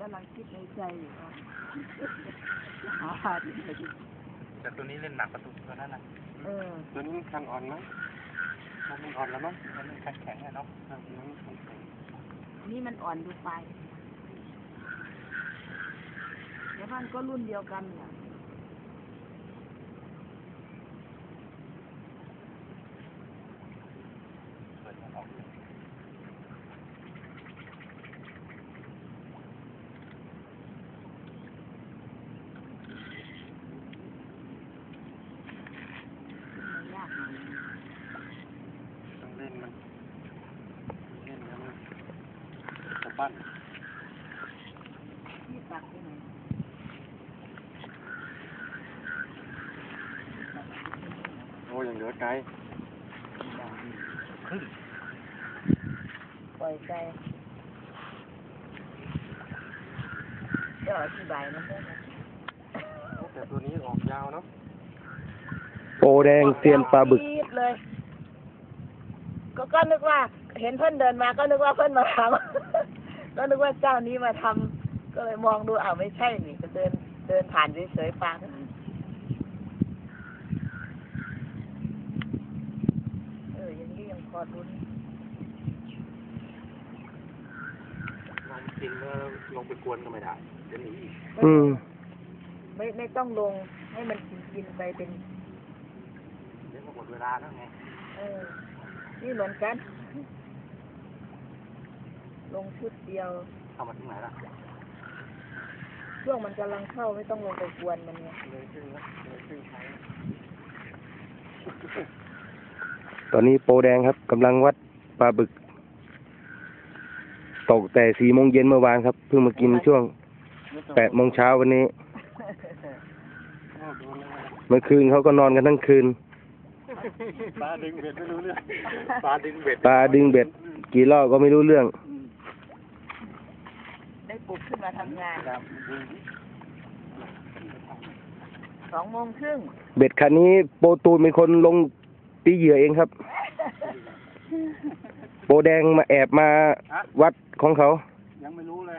กำลังคิดในใจอยู่ว่าหาหาที่ไหนดีแต่ตัวนี้เล่นหนักประตูตัวนั้นนะเออตัวนี้คันอ่อนมั้งมันอ่อนแล้วมั้งมันเล่นแข็งแข็งๆอะเนาะครับน้องคันแข็งนี่มันอ่อนดูไปแล้วมันก็รุ่นเดียวกันเนี่ย เปิดมันออก มันยากหน่อย ต้องเล่นมันเล่นแล้วมัน สะบั้นที่ตักที่ไหนโอ้ยังเหลือไกลครึ่งปล่อยใจเดี๋ยวอธิบายมันได้ไหมโอ้แต่ตัวนี้ออกยาวเนาะโปแดงเซียนปลาบึกจี๊ดเลยก็ก็นึกว่า เห็นเพื่อนเดินมาก็นึกว่าเพื่อนมาทำ ก็นึกว่าเจ้านี้มาทำก็เลยมองดูอ้าวไม่ใช่นี่ก็เดินเดินผ่านเฉยๆปลาเท่านั้นเอออยังนี้ยังพอรุ้นลองกินแล้วลงไปกวนก็ไม่ได้จะหนีอีกอืม ไม่ไม่ต้องลงให้มันกินกินไปเป็นเดี๋ยวก็หมดเวลาแล้วไง เออ นี่เหมือนกัน ลงชุดเดียว เข้ามาถึงไหนล่ะช่วงมันกำลังเข้าไม่ต้องลงไปกวนมันไงเลยครึ่งแล้วเลยครึ่งใช้ตอนนี้โปแดงครับกำลังวัดปลาบึก ตกแต่สี่โมงเย็นเมื่อวานครับ เพิ่งมากินช่วงแปดโมงเช้าวันนี้โอ้โดนแล้วนะเมื่อคืนเขาก็นอนกันทั้งคืนปลาดึงเบ็ดไม่รู้เรื่องปลาดึงเบ็ดปลาดึงเบ็ด กี่รอบก็ไม่รู้เรื่องได้ ปลุกขึ้นมาทำงานครับดึงสองโมงครึ่งเบ็ดคันนี้โปตูนเป็นคนลงตีเหยื่อเองครับ โปแดงมาแอบมาวัดของเขา ยังไม่รู้เลย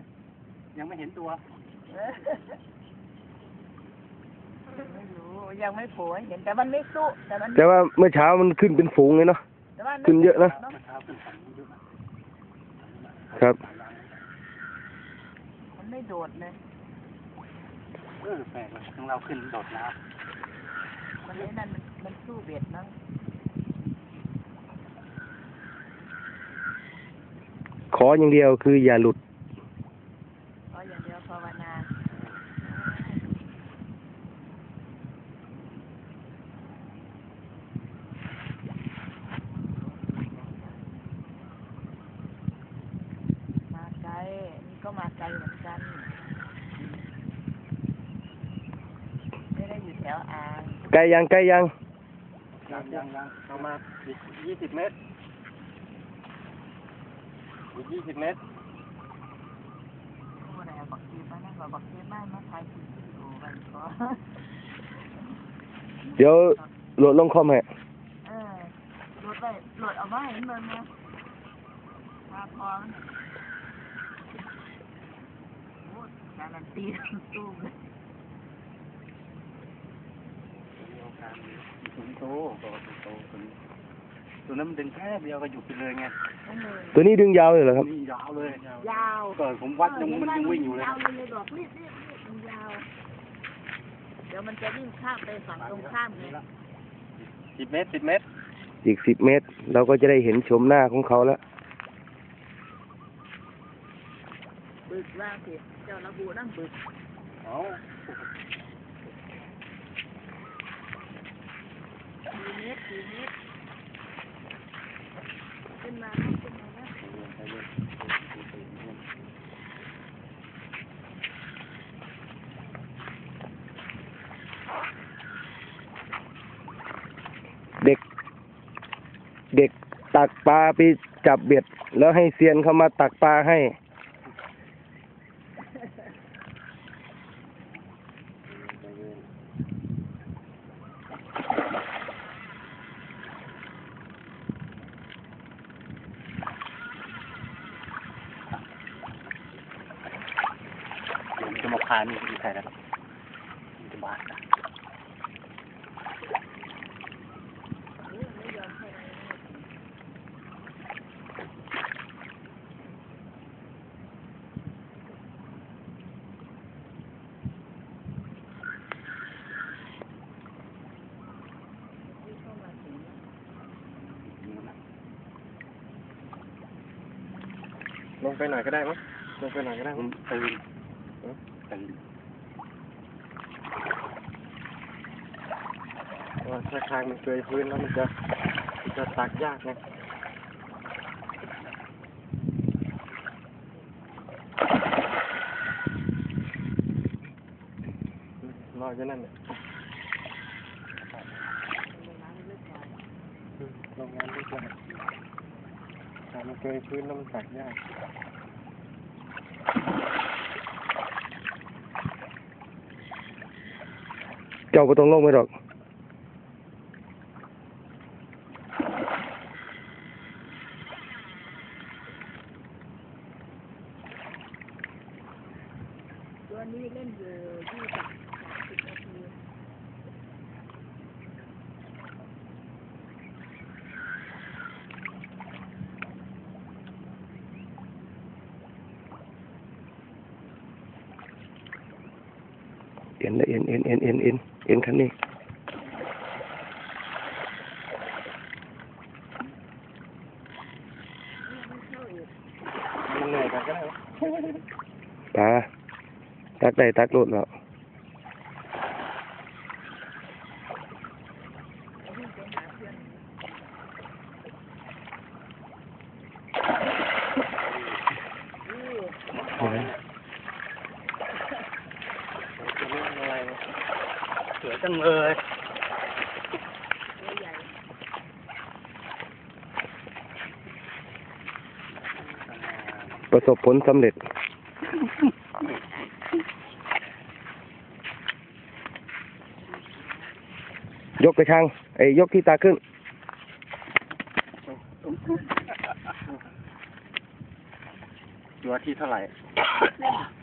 ยังไม่เห็นตัว ไม่รู้ยังไม่โผล่ให้เห็นแต่มันไม่สู้แต่มันแต่ว่าเมื่อเช้ามันขึ้นเป็นฝูงเลยเนาะ แต่ว่ามัขึ้นเยอะนะเเช้าขึ้นฝั่งนี้ด้วยนะครับมัน ไม่โดดเลยเออแปลกเลยของเราขึ้นโดดน้มันไอ้นั่นมันมันสู้เบ็ดมั้งขออย่างเดียวคืออย่าหลุด เพราะอย่างเดียวภาวนามาไกลนี่ก็มาไกลเหมือนกัน ไม่ได้อยู่แถวอ่างใกล้ยังใกล้ยังำยังยังยังประมาณอีกยี่สิบเมตรอีกยี่สิบเมตรโอ้ไหนบักเทียมานั่งบักเทียมามาถ่ายคลิปวิดีโอไว้ก่อนเดี๋ยวโหลดลงคอมให้เออโหลดไปโหลดเอาไว้เห็นมันไหมมาพร้อมโอ้การันตีตู้เลย ถึงโตตัวโตตัวนี้ตัวนั้นมันดึงแค่เดียวก็หยุดไปเลยไงนั่นเลยตัวนี้ดึงยาวเลยเหรอครับ นี่ยาวเลย ยาวเกิดผมวัดยังมันยังวิ่งอยู่เลย ยาวเลยบอกรีบรีบรีบมันยาว เดี๋ยวมันจะวิ่งข้ามไปฝั่งตรงข้ามไงสิบเมตรสิบเมตร อีกสิบเมตร เราก็จะได้เห็นชมหน้าของเขาแล้วบึกล่างสิเจ้าระบุนั่งบึกเอา สี่เมตรสี่เมตรขึ้นมาขึ้นมานะเด็ก เด็กตักปลาไปจับเบ็ด แล้วให้เซียนเขามาตักปลาให้ มาพานี่ที่ใส่แล้วครับมันจะบาดนะลงไปหน่อยก็ได้มั้ยลงไปหน่อยก็ได้มัมั้นย ตื่นถ้าคางมันเกยพื้นแล้วมันจะมันจะตักยากไงรออยู่นั่นเนี่ยอืมลงงานดีกว่าถ้ามันเกยพื้นแล้วมันตักยาก เจ้าก็ต้องลงไปหรอกตัวนี้เล่นอยู่ยี่สิบสามสิบนาที เอ็ นเอ็นเอ็นเอ็นเอ็นเอ็นเอ็นคันนี้มันเหนื่อยกันก็ได้ปลาตักได้ตักโลดแล้ว เห็นไหม จะเล่นอะไรวะ สวยจังเลยตัวใหญ่ประสบผลสำเร็จ ยกกระชังไอ้ยยกที่ตาขึ้น ตัวที่เท่าไหร่เส้น